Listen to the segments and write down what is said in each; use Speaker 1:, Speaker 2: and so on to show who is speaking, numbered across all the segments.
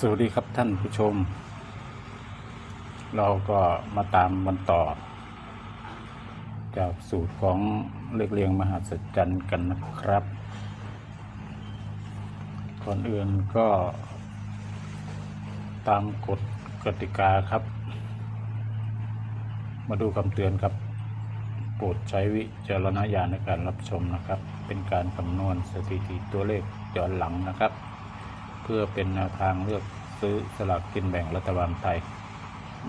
Speaker 1: สวัสดีครับท่านผู้ชม เราก็มาตามมันต่อ จากสูตรของเลขเรียงมหาสัจจรรย์กันนะครับ ก่อนอื่นก็ตามกฎกติกาครับ มาดูคำเตือนครับ โปรดใช้วิจารณญาณในการรับชมนะครับ เป็นการคำนวณสถิติตัวเลขย้อนหลังนะครับ เพื่อเป็นแนวทางเลือกซื้อสลากกินแบ่งรัฐบาลไทย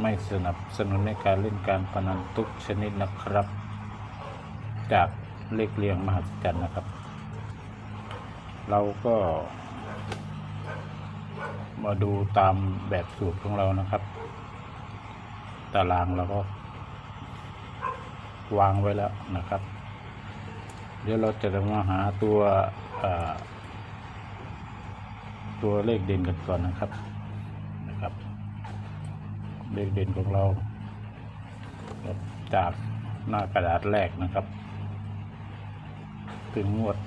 Speaker 1: ไม่สนับสนุนในการเล่นการพนันทุกชนิดนะครับ จากเลขเรียงมหัศจรรย์นะครับ เราก็มาดูตามแบบสูตรของเรานะครับ ตารางเราก็ วางไว้แล้วนะครับ เดี๋ยวเราจะมาหาตัวอ่อ ตัวเลขเด่นกันก่อนนะครับนะครับ เลขเด่นของเรา จากหน้ากระดาษแรกนะครับ ถึงงวด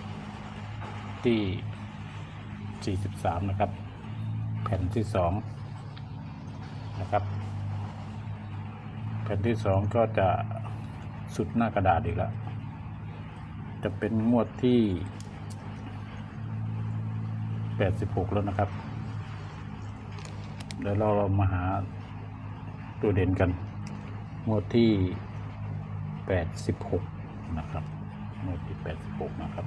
Speaker 1: ที่ 43 นะครับ แผ่นที่ 2 นะครับ แผ่นที่ 2 ก็จะสุดหน้ากระดาษอีกแล้ว จะเป็นงวดที่ 86 แล้วนะครับ เดี๋ยวเราเรามาหาตัวเด่นกัน งวดที่ 86 นะครับ งวดที่ 86 นะครับ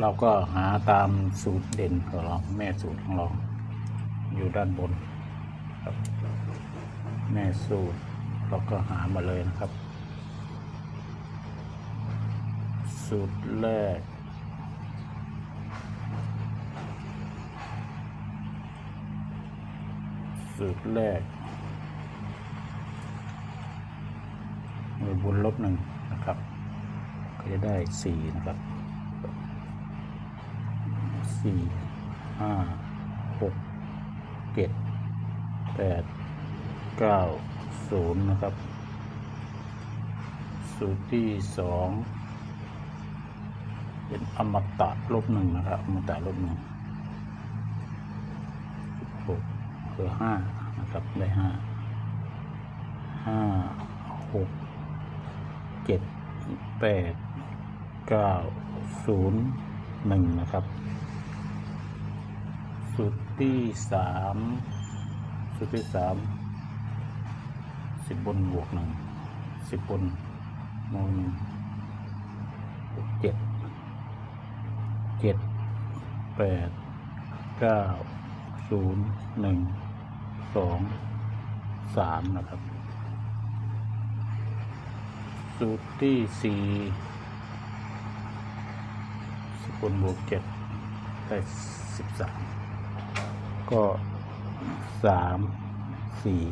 Speaker 1: เราก็หาตามสูตรเด่นของเราแม่สูตรของเรา อยู่ด้านบนครับแม่สูตรเราก็หามาเลยนะครับ สูตรแรก สูตรแรกมือบนลบหนึ่งนะครับ ก็จะได้สี่นะครับสี่ห้าหกเจ็ดแปดเก้าศูนย์นะครับ สูตรที่สอง เป็นอมตะลบหนึ่งนะครับ อมตะลบหนึ่งหกคือห้านะครับได้ห้าห้าหกเจ็ดแปดเก้าศูนย์หนึ่งนะครับ สุดที่สามสุดที่สามสิบบนบวกหนึ่งสิบบนโมหนึ่งเจ็ด เจ็ดแปดเก้าศูนย์หนึ่งสองสามนะครับ สูตรที่สี่สิบบนบวกเจ็ดได้สิบสามก็สามสี่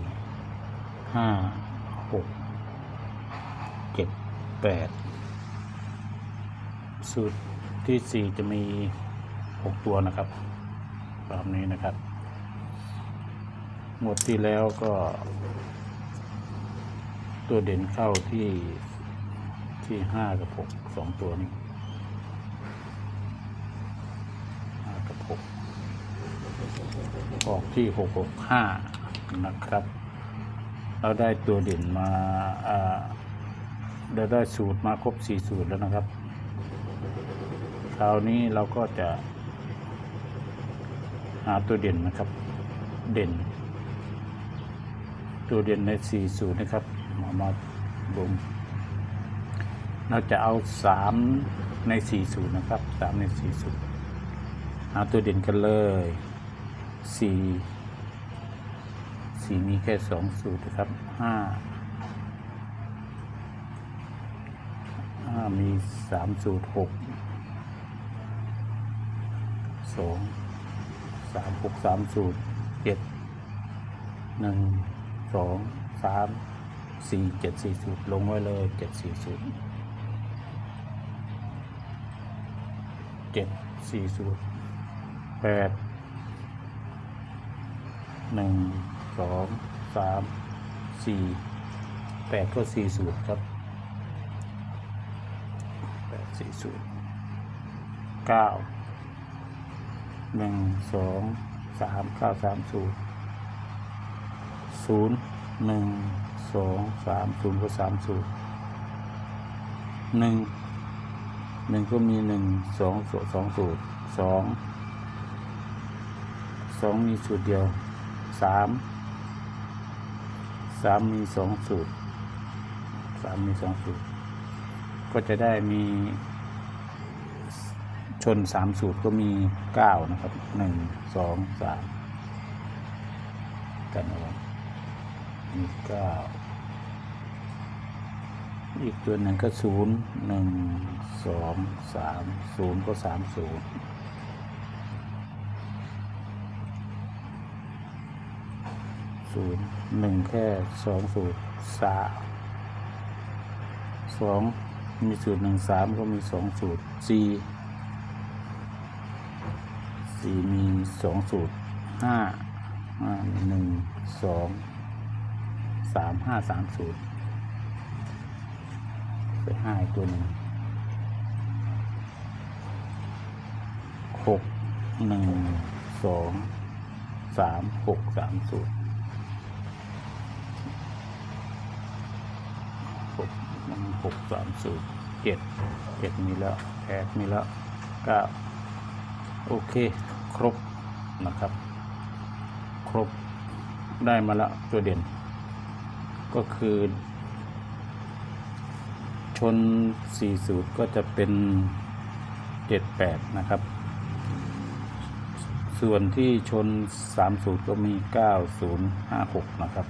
Speaker 1: ห้าหกเจ็ดแปดสูตร ที่สี่จะมีหกตัวนะครับตามนี้นะครับ หมดที่แล้วก็ ตัวเด่นเข้าที่ที่ห้ากับหกสองตัวนี้ห้ากับหกออกที่หกหกห้านะครับ เราได้ตัวเด่นมาเราได้สูตรมาครบสี่สูตรแล้วนะครับ ราวนี้เราก็จะ หาตัวเด่นนะครับ เด่น ตัวเด่นในสี่สูตรนะครับมามาลงเราจะเอาสามในสี่สูตรนะครับสามในสี่สูตรหาตัวเด่นกันเลยสี่สี่มีแค่สองสูตรนะครับห้าห้ามีสามสูตรหก สองสามหกสามสูตรเจ็ดหนึ่งสองสามสี่เจ็ดสี่สูตรลงไว้เลยเจ็ดสี่สูตรเจ็ดสี่สูตรแปดหนึ่งสองสามสี่แปดก็สี่สูตรครับแปดสี่สูตรเก้า หนึ่งสองสามเก้าสามศูนย์ศูนย์หนึ่งสองสามศูนย์ก็สามศูนย์หนึ่งหนึ่งก็มีหนึ่งสองสองสูตรสองสองมีสูตรเดียวสามสามมีสองสูตรสามมีสองสูตร ก็จะได้มี ชนสามสูตรก็มีเก้านะครับหนึ่งสองสามกันเอาไว้มีเก้าอีกตัวหนึ่งก็ศูนย์หนึ่งสองสามศูนย์ก็สามศูนย์ศูนย์หนึ่งแค่สองสูตรสามสองมีสูตรหนึ่งสามก็มีสองสูตรสี่ สี่มีสองสูตรห้าหนึ่งสองสามห้าสามสูตรไปห้าอีกตัวหนึ่งหกหนึ่งสองสามหกสามสูตรหกหกสามสูตรเจ็ดเจ็ดมีแล้วแปดมีแล้วเก้าโอเค ครบนะครับ ครบได้มาแล้วตัวเด่น ก็คือ ชนสี่สูตรก็จะเป็นเจ็ดแปดนะครับ ส่วนที่ชนสามสูตรก็มีเก้าศูนย์ห้าหกนะครับ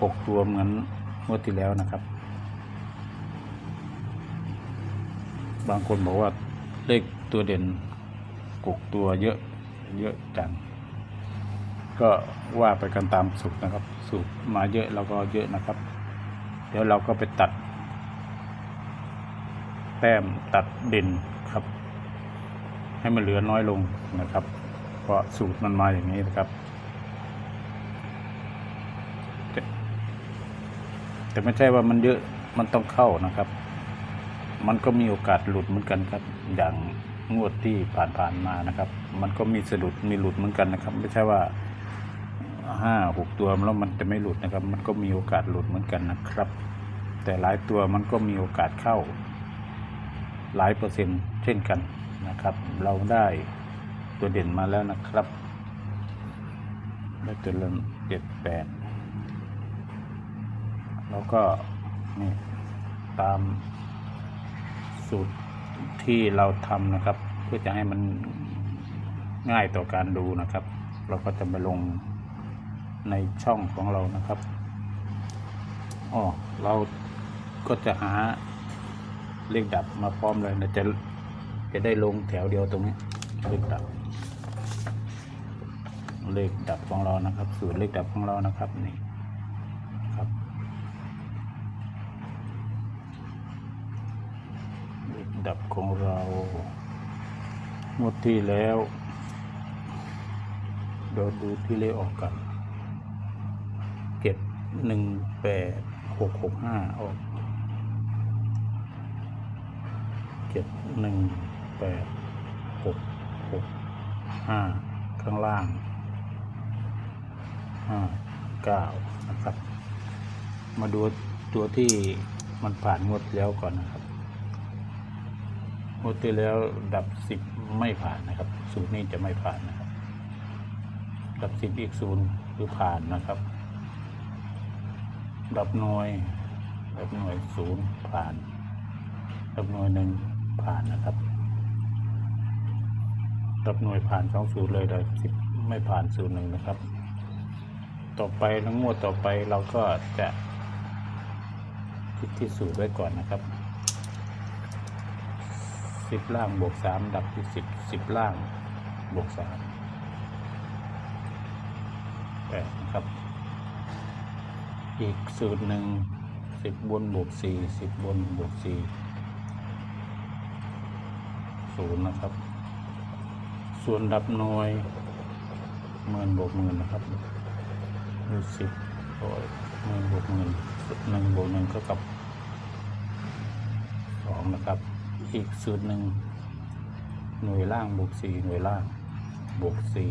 Speaker 1: หกตัวเหมือนงวดที่แล้วนะครับ บางคนบอกว่าเลขตัวเด่นกกตัวเยอะเยอะจังก็ว่าไปกันตามสูตรนะครับ สูตรมาเยอะเราก็เยอะนะครับ เดี๋ยวเราก็ไปตัด แต้มตัดเด่นครับ ให้มันเหลือน้อยลงนะครับ เพราะสูตรมันมาอย่างนี้นะครับ แต่ไม่ใช่ว่ามันเยอะมันต้องเข้านะครับ มันก็มีโอกาสหลุดเหมือนกันครับ อย่างงวดที่ผ่านๆมานะครับ มันก็มีสะดุดมีหลุดเหมือนกันนะครับ ไม่ใช่ว่าห้าหกตัวแล้วมันจะไม่หลุดนะครับ มันก็มีโอกาสหลุดเหมือนกันนะครับ แต่หลายตัวมันก็มีโอกาสเข้า หลายเปอร์เซ็นต์เช่นกันนะครับ เราได้ตัวเด่นมาแล้วนะครับได้ตัวเริ่มเจ็ดแปดแล้วก็นี่ตาม สูตรที่เราทำนะครับ เพื่อจะให้มันง่ายต่อการดูนะครับ เราก็จะไปลงในช่องของเรานะครับอ๋อเราก็จะหาเลขดับมาพร้อมเลยนะจะจะได้ลงแถวเดียวตรงนี้เลขดับ เลขดับของเรานะครับ สูตรเลขดับของเรานะครับนี่ครับ เล ของเรางวดที่แล้ว เดี๋ยวดูที่เลขออกกันเจ็ดหนึ่งแปดหกหกห้าออกเจ็ดหนึ่งแปดหกหกห้าข้างล่างห้าเก้านะครับ มาดูตัวที่มันผ่านงวดแล้วก่อนนะครับ ดที่แล้วดับสิบไม่ผ่านนะครับ สูตรนี้จะไม่ผ่านนะครับ ดับสิบอีกศูนย์คือผ่านนะครับ ดับหน่วย ดับหน่วยศูนย์ผ่าน ดับหน่วยหนึ่งผ่านนะครับ ดับหน่วยผ่านสองศูนย์เลยดับสิบไม่ผ่านศูนย์หนึ่งนะครับ ต่อไปทั้งงวดต่อไปเราก็จะคิดที่สูตรไว้ก่อนนะครับ สิบล่างบวกสามดับที่สิบสิบล่างบวกสามแปดนะครับ อีกสูตรหนึ่งสิบบนบวกสี่สิบบนบวกสี่ศูนย์นะครับ ส่วนดับหน่วยหมื่นบวกหมื่นนะครับคือสิบร้อยหมื่นบวกหมื่นหนึ่งบวกหนึ่งก็กับสองนะครับ อีกสูตรหนึ่งหน่วยล่างบวกสี่หน่วยล่างบวกสี่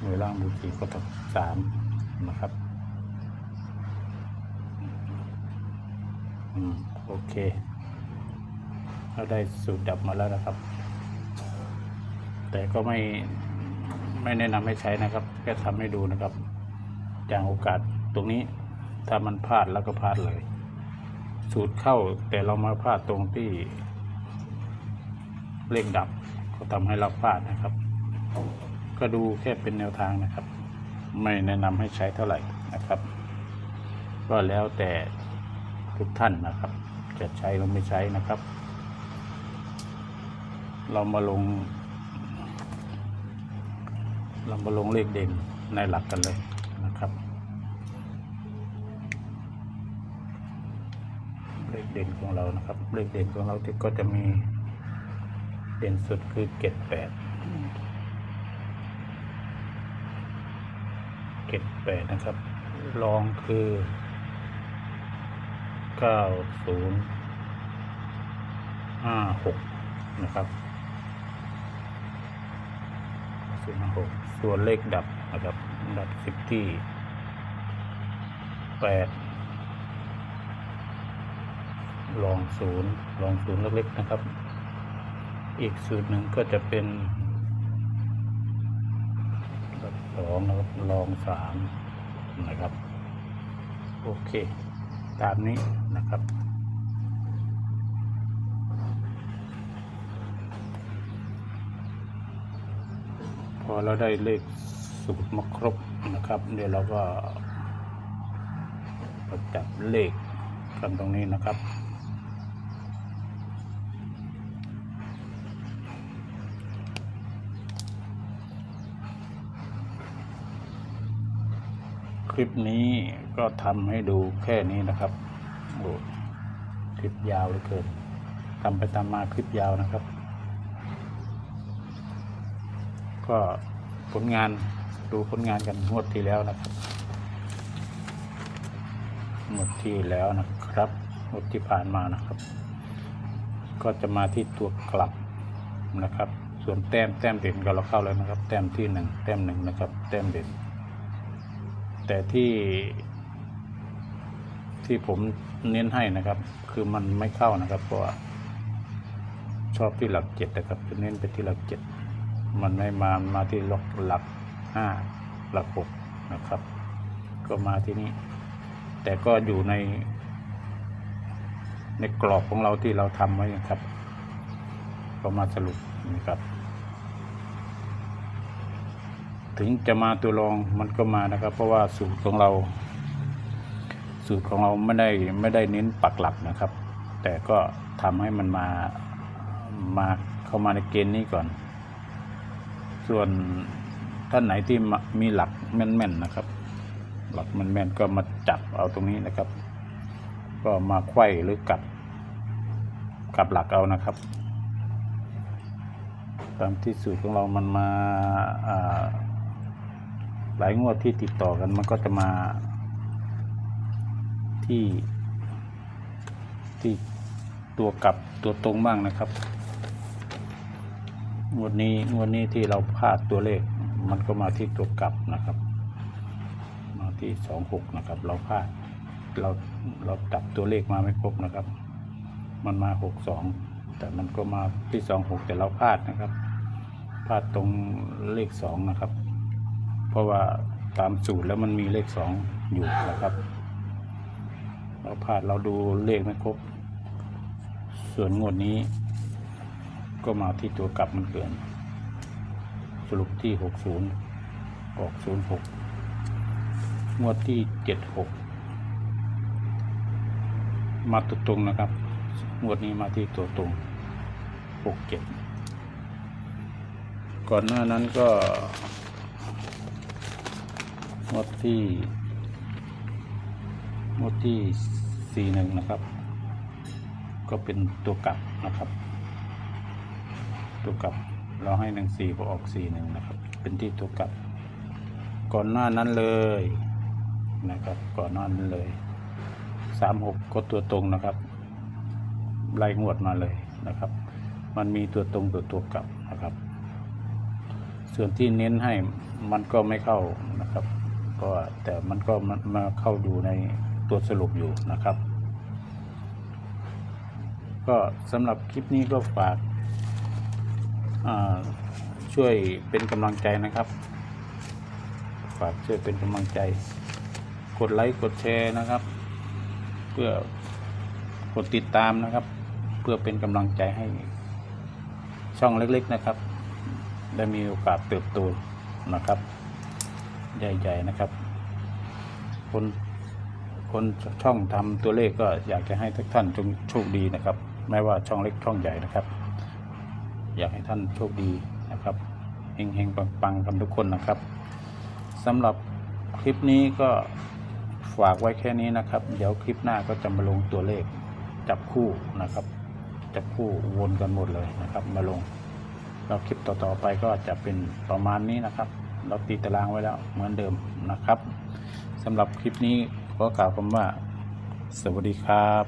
Speaker 1: หน่วยล่างบวกสี่ก็เท่ากับสามนะครับอืมโอเค เราได้สูตรดับมาแล้วนะครับ แต่ก็ไม่ไม่แนะนำให้ใช้นะครับ แค่ทำให้ดูนะครับ อย่างโอกาสตรงนี้ถ้ามันพลาดแล้วก็พลาดเลย สูตรเข้าแต่เรามาพลาดตรงที่เลขดับก็ทำให้เราพลาดนะครับ ก็ดูแค่เป็นแนวทางนะครับ ไม่แนะนำให้ใช้เท่าไหร่นะครับ ก็แล้วแต่ทุกท่านนะครับ จะใช้หรือไม่ใช้นะครับ เรามาลง เรามาลงเลขเด่นในหลักกันเลย เด่นของเรานะครับเลขเด่นของเราที่ก็จะมีเด่นสุดคือเกตแปดเกตแปดนะครับรองคือเก้าศูนย์ห้าหกนะครับศูนย์ห้าหกส่วนเลขดับนะครับ ดับสิบที่แปด ลองศูนย์ลองศูนย์เล็กๆนะครับ อีกสูตรหนึ่งก็จะเป็นสองนะครับลองสามนะครับ โอเค ตามนี้นะครับพอเราได้เลขสูตรมาครบนะครับ เดี๋ยวเราก็จับเลขกันตรงนี้นะครับ ลิปนี้ก็ทำให้ดูแค่นี้นะครับโอ้คลิปยาวเหลือเกินทำไปตามมาคลิปยาวนะครับ ก็ผลงานดูผลงานกันงวดที่แล้วนะครับงวดที่แล้วนะครับงวดที่ผ่านมานะครับ ก็จะมาที่ตัวกลับนะครับ ส่วนแต้มแต้มเด่นก็เราเข้าแล้วนะครับ แต้มที่หนึ่งแต้มหนึ่งนะครับ แต้มเด่น แต่ที่ที่ผมเน้นให้นะครับ คือมันไม่เข้านะครับ เพราะชอบที่หลักเจ็ดนะครับจะเน้นไปที่หลักเจ็ดมันไม่มามาที่หลักหลักห้าหลักหกนะครับ ก็มาที่นี่แต่ก็อยู่ใน ในกรอบของเราที่เราทำไว้นะครับ ก็มาสรุปนะครับ ถึงจะมาตัวรองมันก็มานะครับ เพราะว่าสูตรของเรา สูตรของเราไม่ได้ไม่ได้เน้นปักหลักนะครับ แต่ก็ทำให้มันมามาเข้ามาในเกณฑ์นี้ก่อน ส่วนท่านไหนที่มีหลักแม่นๆนะครับ หลักแม่นๆก็มาจับเอาตรงนี้นะครับ ก็มาไขว้หรือกลับกลับหลักเอานะครับตามที่สูตรของเรามันมาอ่า หลายงวดที่ติดต่อกันมันก็จะมาที่ที่ตัวกลับตัวตรงบ้างนะครับ งวดนี้งวดนี้ที่เราพลาดตัวเลข มันก็มาที่ตัวกลับนะครับ มาที่สองหกนะครับ เราพลาดเราเราจับตัวเลขมาไม่ครบนะครับ มันมาหกสองแต่มันก็มาที่สองหกแต่เราพลาดนะครับ พลาดตรงเลขสองนะครับ ราะว่าตามสูตรแล้วมันมีเลขสองอยู่นะครับ เราพลาดเราดูเลขไม่ครบ ส่วนงวดนี้ ก็มาที่ตัวกลับมันเกิน สรุปที่หกศูนย์ออกศูนย์หกงวดที่เจ็ดหกมาตัวตรงนะครับ งวดนี้มาที่ตัวตรงหกเจ็ดก่อนหน้านั้นก็ งวดที่งวดที่สี่หนึ่งนะครับ ก็เป็นตัวกลับนะครับ ตัวกลับเราให้หนึ่งสี่พอออกสี่หนึ่งนะครับ เป็นที่ตัวกลับ ก่อนหน้านั้นเลยนะครับ ก่อนหน้านั้นเลยสามหกก็ตัวตรงนะครับไล่งวดมาเลยนะครับ มันมีตัวตรงตัวตัวกลับนะครับ ส่วนที่เน้นให้มันก็ไม่เข้านะครับ ก็แต่มันก็มามาเข้าดูในตัวสรุปอยู่นะครับ ก็สำหรับคลิปนี้ก็ฝากาช่วยเป็นกำลังใจนะครับ ฝากช่วยเป็นกำลังใจ กดไลค์กดแชร์นะครับ เพื่อกดติดตามนะครับ เพื่อเป็นกำลังใจให้ช่องเล็กๆนะครับ ได้มีโอกาสเติบโตนะครับ ใหญ่ๆนะครับ คนคนช่องทำตัวเลขก็อยากจะให้ทุกท่านจงโชคดีนะครับไม่ว่าช่องเล็กช่องใหญ่นะครับ อยากให้ท่านโชคดีนะครับเฮงๆปังๆกันทุกคนนะครับสำหรับคลิปนี้ก็ฝากไว้แค่นี้นะครับ เดี๋ยวคลิปหน้าก็จะมาลงตัวเลขจับคู่นะครับ จับคู่วนกันหมดเลยนะครับ มาลงแล้วคลิปต่อๆไปก็จะเป็นประมาณนี้นะครับ เราตีตารางไว้แล้วเหมือนเดิมนะครับสำหรับคลิปนี้ขอกล่าวคำว่า สวัสดีครับ